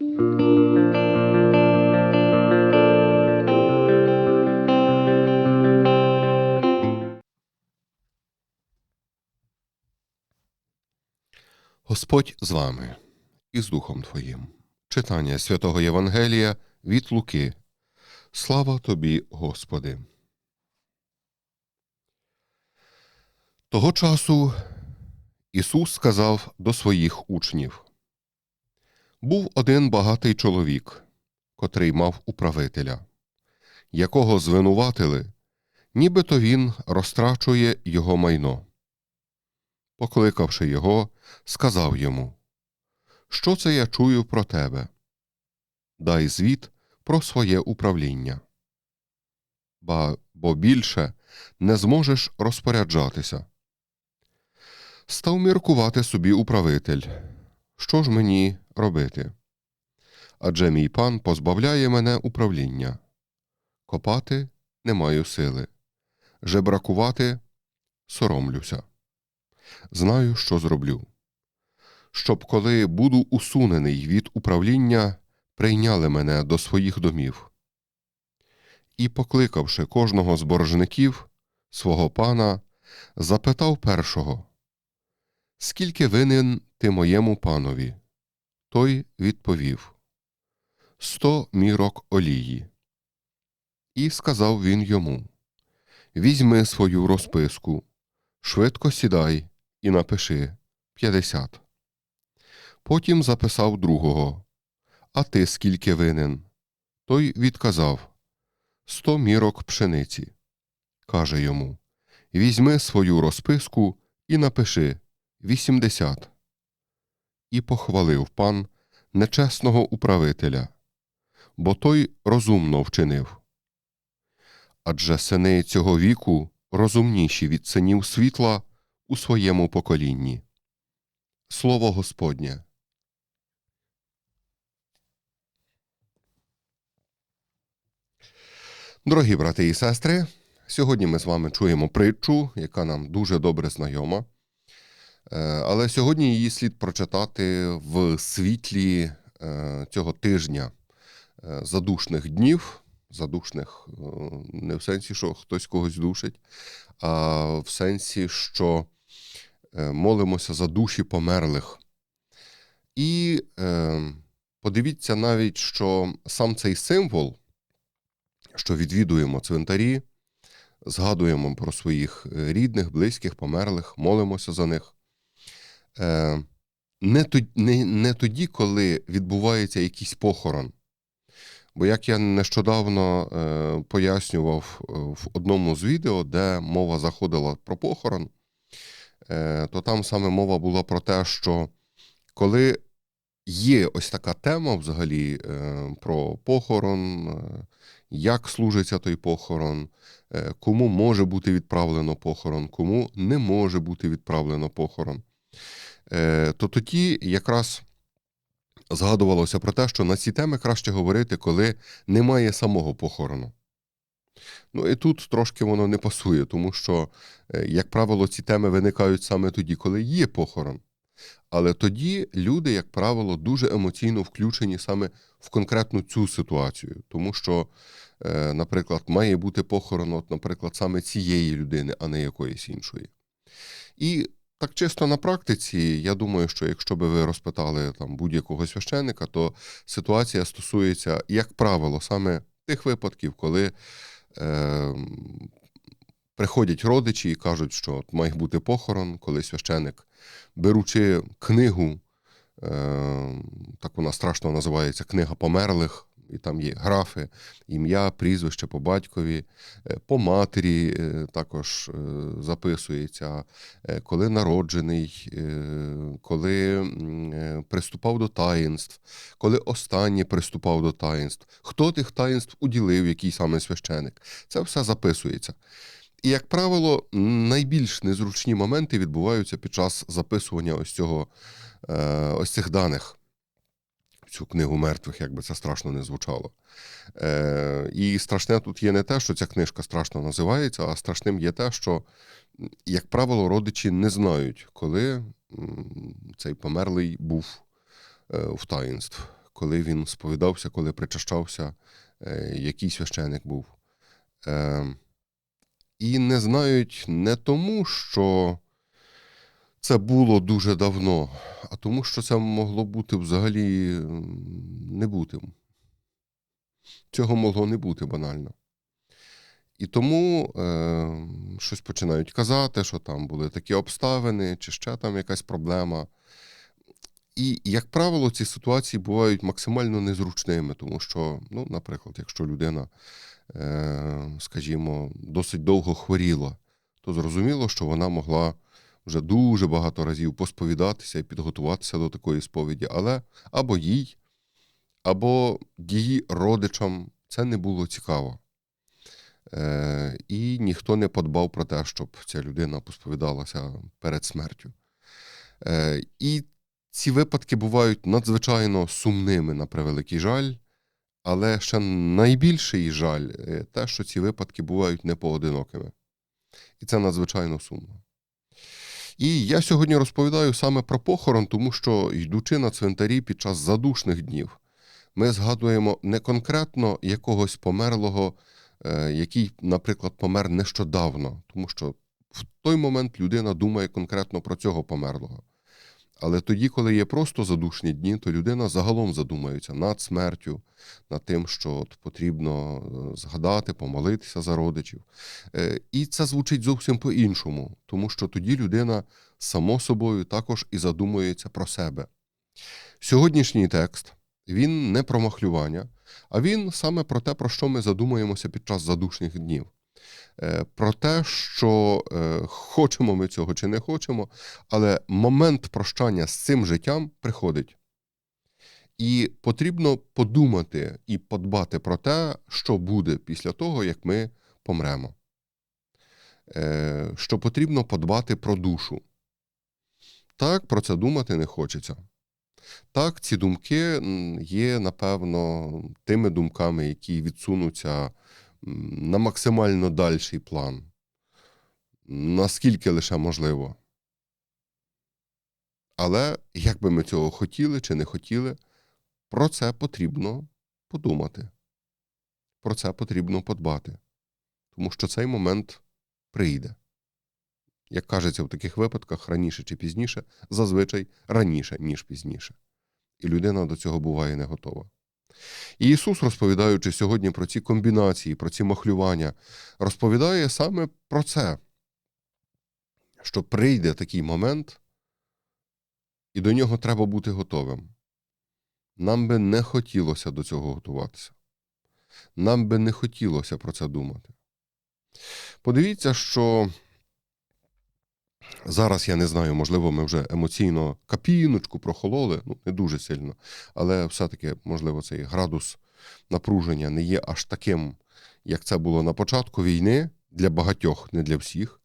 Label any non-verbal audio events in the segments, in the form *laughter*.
Господь з вами і з Духом Твоїм. Читання святого Євангелія від Луки. Слава тобі, Господи. Того часу Ісус сказав до своїх учнів Був один багатий чоловік, котрий мав управителя, якого звинуватили, нібито він розтрачує його майно. Покликавши його, сказав йому Що це я чую про тебе? Дай звіт про своє управління. Ба, бо більше не зможеш розпоряджатися. Став міркувати собі управитель. Що ж мені робити? Адже мій пан позбавляє мене управління. Копати не маю сили, жебракувати соромлюся. Знаю, що зроблю. Щоб коли буду усунений від управління, прийняли мене до своїх домів. І, покликавши кожного з боржників свого пана, запитав першого Скільки винен ти моєму панові? Той відповів Сто мірок олії. І сказав він йому Візьми свою розписку, швидко сідай і напиши п'ятдесят. Потім записав другого А ти скільки винен? Той відказав Сто мірок пшениці. Каже йому Візьми свою розписку і напиши вісімдесят. І похвалив пан нечесного управителя, бо той розумно вчинив. Адже сини цього віку розумніші від синів світла у своєму поколінні. Слово Господнє. Дорогі брати і сестри, сьогодні ми з вами чуємо притчу, яка нам дуже добре знайома. Е, Але сьогодні її слід прочитати в світлі е, цього тижня е, задушних днів, задушних не в сенсі, що хтось когось душить, а в сенсі, що молимося за душі померлих. І подивіться навіть, що сам цей символ, що відвідуємо цвинтарі, згадуємо про своїх рідних, близьких, померлих, молимося за них. Е, не, не, не тоді, коли відбувається якийсь похорон. Бо як я нещодавно е, пояснював е, в одному з відео, де мова заходила про похорон, то там саме мова була про те, що коли є ось така тема взагалі про похорон, як служиться той похорон, кому може бути відправлено похорон, кому не може бути відправлено похорон, то тоді якраз згадувалося про те, що на ці теми краще говорити, коли немає самого похорону. Ну і тут трошки воно не пасує, тому що, е, як правило, ці теми виникають саме тоді, коли є похорон. Але тоді люди, як правило, дуже емоційно включені саме в конкретну цю ситуацію, тому що, е, наприклад, має бути похорон, от, наприклад, саме цієї людини, а не якоїсь іншої. І так чисто на практиці, я думаю, що якщо би ви розпитали там будь-якого священника, то ситуація стосується, як правило, саме тих випадків, коли е, приходять родичі і кажуть, що от має бути похорон, коли священик, беручи книгу, е, так вона страшно називається Книга померлих. І там є графи, ім'я, прізвище по батькові, е, по матері е, також е, записується, коли народжений, коли приступав до таїнств, коли останнє приступав до таїнств, хто тих таїнств уділив, який саме священик. Це все записується. І, як правило, найбільш незручні моменти відбуваються під час записування ось цього, ось цих даних цю книгу мертвих, як би це страшно не звучало. Е, І страшне тут є не те, що ця книжка страшно називається, а страшним є те, що, як правило, родичі не знають, коли цей померлий був е, в таїнств, коли він сповідався, коли причащався, е, який священик був. Е, І не знають не тому, що це було дуже давно, а тому, що це могло бути взагалі не бути. Цього могло не бути банально. І тому е, щось починають казати, що там були такі обставини, чи ще там якась проблема. І, як правило, ці ситуації бувають максимально незручними, тому що, ну, наприклад, якщо людина, е, скажімо, досить довго хворіла, то зрозуміло, що вона могла вже дуже багато разів посповідатися і підготуватися до такої сповіді, але або їй, або її родичам це не було цікаво. Е, і ніхто не подбав про те, щоб ця людина посповідалася перед смертю. Е, і ці випадки бувають надзвичайно сумними, на превеликий жаль, але ще найбільший жаль е, те, що ці випадки бувають непоодинокими. І це надзвичайно сумно. І я сьогодні розповідаю саме про похорон, тому що, йдучи на цвинтарі під час задушних днів, ми згадуємо не конкретно якогось померлого, е, який, наприклад, помер нещодавно, тому що в той момент людина думає конкретно про цього померлого. Але тоді, коли є просто задушні дні, то людина загалом задумається над смертю, над тим, що от потрібно е, згадати, помолитися за родичів. Е, І це звучить зовсім по-іншому, тому що тоді людина само собою також і задумується про себе. Сьогоднішній текст він не про махлювання, а він саме про те, про що ми задумуємося під час задушних днів. Е, Про те, що е, хочемо ми цього чи не хочемо, але момент прощання з цим життям приходить. І потрібно подумати і подбати про те, що буде після того, як ми помремо. Е, Що потрібно подбати про душу. Так, про це думати не хочеться. Так, ці думки є, напевно, тими думками, які відсунуться на максимально дальший план, наскільки лише можливо. Але як би ми цього хотіли чи не хотіли, про це потрібно подумати. Про це потрібно подбати. Тому що цей момент прийде. Як кажеться в таких випадках, раніше чи пізніше, зазвичай раніше, ніж пізніше. І людина до цього буває не готова. І Ісус, розповідаючи сьогодні про ці комбінації, про ці махлювання, розповідає саме про це, що прийде такий момент, і до нього треба бути готовим. Нам би не хотілося до цього готуватися. Нам би не хотілося про це думати. Подивіться, що зараз я не знаю, можливо, ми вже емоційно капіночку прохололи, ну, не дуже сильно, але все-таки, можливо, цей градус напруження не є аж таким, як це було на початку війни для багатьох, не для всіх.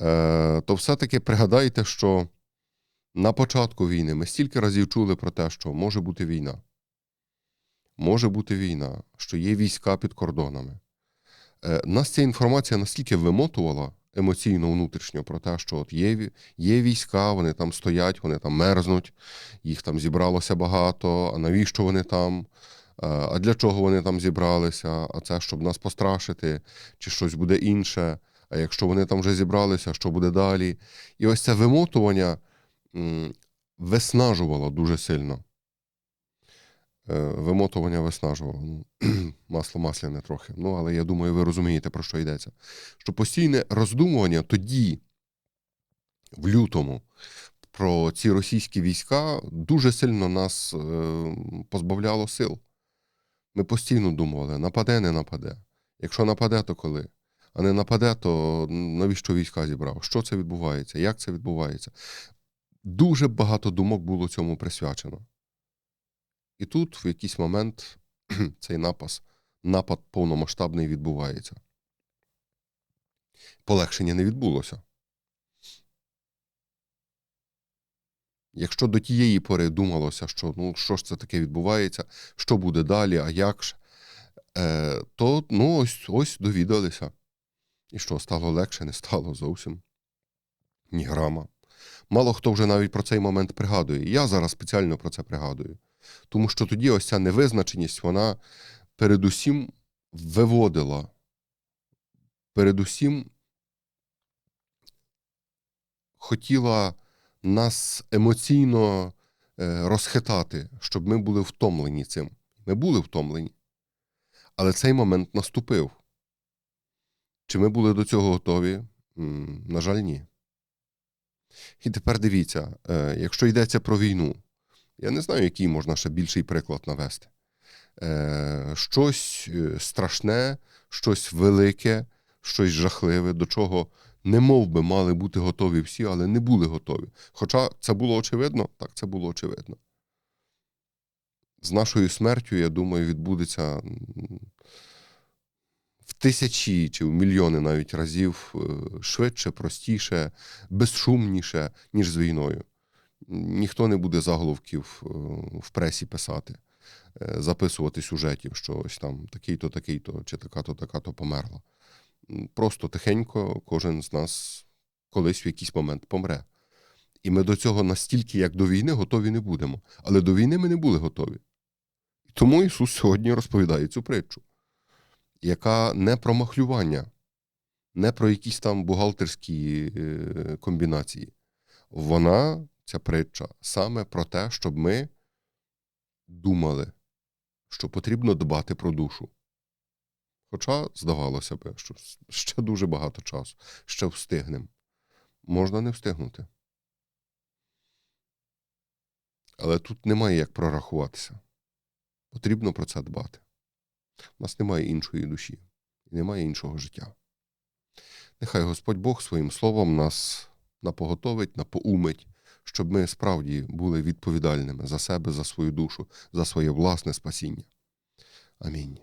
Е, то все-таки пригадайте, що на початку війни ми стільки разів чули про те, що може бути війна. Може бути війна, що є війська під кордонами. Е, Нас ця інформація настільки вимотувала емоційно внутрішньо про те, що от є, є війська, вони там стоять, вони там мерзнуть, їх там зібралося багато. А навіщо вони там? Е, А для чого вони там зібралися? А це щоб нас пострашити, чи щось буде інше. А якщо вони там вже зібралися, що буде далі? І ось це вимотування виснажувало дуже сильно. Е, Вимотування виснажувало. Ну, *clears throat* масло масляне трохи. Ну, але я думаю, ви розумієте, про що йдеться. Що постійне роздумування тоді, в лютому, про ці російські війська дуже сильно нас е, позбавляло сил. Ми постійно думали, нападе, не нападе. Якщо нападе, то коли? А не нападе, то навіщо війська зібрав? Що це відбувається? Як це відбувається? Дуже багато думок було цьому присвячено. І тут в якийсь момент *clears throat* цей напас, напад повномасштабний відбувається. Полегшення не відбулося. Якщо до тієї пори думалося, що ну, що ж це таке відбувається, що буде далі, а як ж, е, то ну, ось, ось довідалися. І що, стало легше, не стало зовсім. Ні грама. Мало хто вже навіть про цей момент пригадує. Я зараз спеціально про це пригадую. Тому що тоді ось ця невизначеність, вона передусім виводила, передусім хотіла нас емоційно е, розхитати, щоб ми були втомлені цим. Ми були втомлені. Але цей момент наступив. Чи ми були до цього готові? На жаль, ні. І тепер дивіться, е, якщо йдеться про війну, я не знаю, який можна ще більший приклад навести. Е, Щось е, страшне, щось велике, щось жахливе, до чого не мов би мали бути готові всі, але не були готові. Хоча це було очевидно, так це було очевидно. З нашою смертю, я думаю, відбудеться тисячі чи в мільйони навіть разів е, швидше, простіше, безшумніше, ніж з війною. Ніхто не буде заголовків е, в пресі писати, е, записувати сюжетів, що ось там такий-то, такий-то, чи така-то, така-то померла. Просто тихенько кожен з нас колись в якийсь момент помре. І ми до цього настільки, як до війни, готові не будемо. Але до війни ми не були готові. Тому Ісус сьогодні розповідає цю притчу, яка не про махлювання, не про якісь там бухгалтерські е, комбінації. Вона, ця притча, саме про те, щоб ми думали, що потрібно дбати про душу. Хоча, здавалося б, що ще дуже багато часу, ще встигнемо. Можна не встигнути. Але тут немає як прорахуватися. Потрібно про це дбати. У нас немає іншої душі, немає іншого життя. Нехай Господь Бог своїм словом нас напоготовить, напоумить, щоб ми справді були відповідальними за себе, за свою душу, за своє власне спасіння. Амінь.